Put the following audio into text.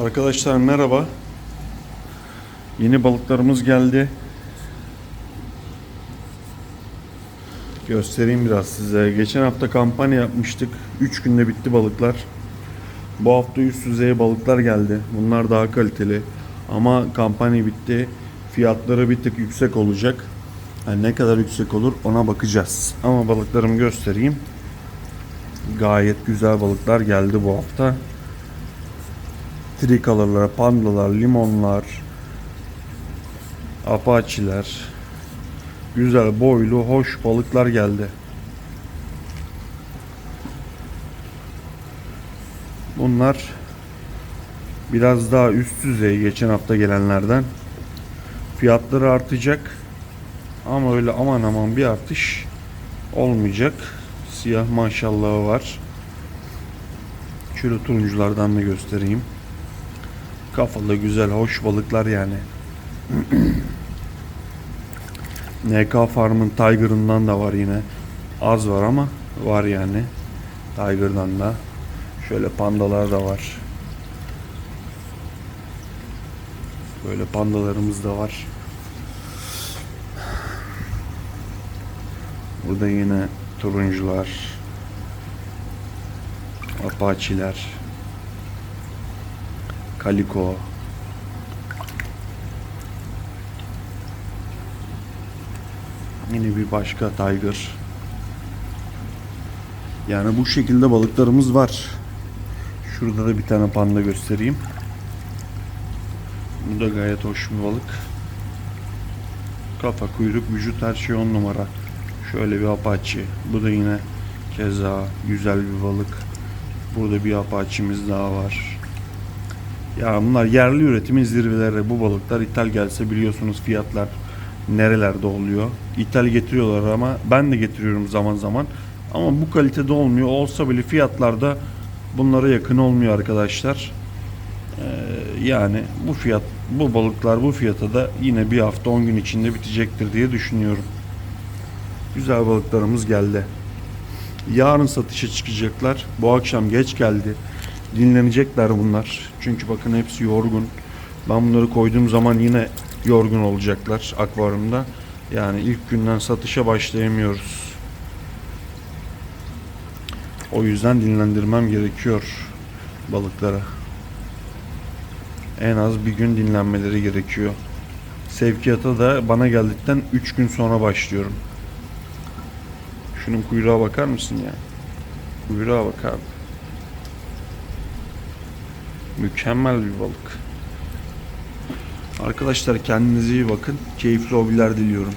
Arkadaşlar merhaba. Yeni balıklarımız geldi. Göstereyim biraz size. Geçen hafta kampanya yapmıştık. 3 günde bitti balıklar. Bu hafta üst düzey balıklar geldi. Bunlar daha kaliteli. Ama kampanya bitti. Fiyatları bir tık yüksek olacak. Yani ne kadar yüksek olur ona bakacağız. Ama balıklarımı göstereyim. Gayet güzel balıklar geldi bu hafta trikalarlar, pandalar, limonlar, apaçiler, güzel boylu, hoş balıklar geldi. Bunlar biraz daha üst düzey geçen hafta gelenlerden. Fiyatları artacak. Ama öyle aman aman bir artış olmayacak. Siyah maşallahı var. Şöyle turunculardan da göstereyim. Kafalı güzel hoş balıklar yani. NK Farm'ın Tiger'ından da var yine. Az var ama var yani. Tiger'dan da. Şöyle pandalar da var. Böyle pandalarımız da var. Burada yine turuncular. Apaçiler. Kaliko. Yine bir başka Tiger. Yani bu şekilde balıklarımız var. Şurada da bir tane panda göstereyim. Bu da gayet hoş bir balık. Kafa, kuyruk, vücut her şey on numara. Şöyle bir apaçi. Bu da yine keza güzel bir balık. Burada bir apaçimiz daha var. Ya bunlar yerli üretimin zirveleri. Bu balıklar ithal gelse biliyorsunuz fiyatlar nerelerde oluyor. İthal getiriyorlar ama ben de getiriyorum zaman zaman. Ama bu kalitede olmuyor. Olsa bile fiyatlarda bunlara yakın olmuyor arkadaşlar. Ee, yani bu fiyat, bu balıklar bu fiyata da yine bir hafta 10 gün içinde bitecektir diye düşünüyorum. Güzel balıklarımız geldi. Yarın satışa çıkacaklar. Bu akşam geç geldi dinlenecekler bunlar. Çünkü bakın hepsi yorgun. Ben bunları koyduğum zaman yine yorgun olacaklar akvaryumda. Yani ilk günden satışa başlayamıyoruz. O yüzden dinlendirmem gerekiyor balıklara. En az bir gün dinlenmeleri gerekiyor. Sevkiyata da bana geldikten 3 gün sonra başlıyorum. Şunun kuyruğa bakar mısın ya? Kuyruğa bak abi. Mükemmel bir balık. Arkadaşlar kendinize iyi bakın. Keyifli hobiler diliyorum.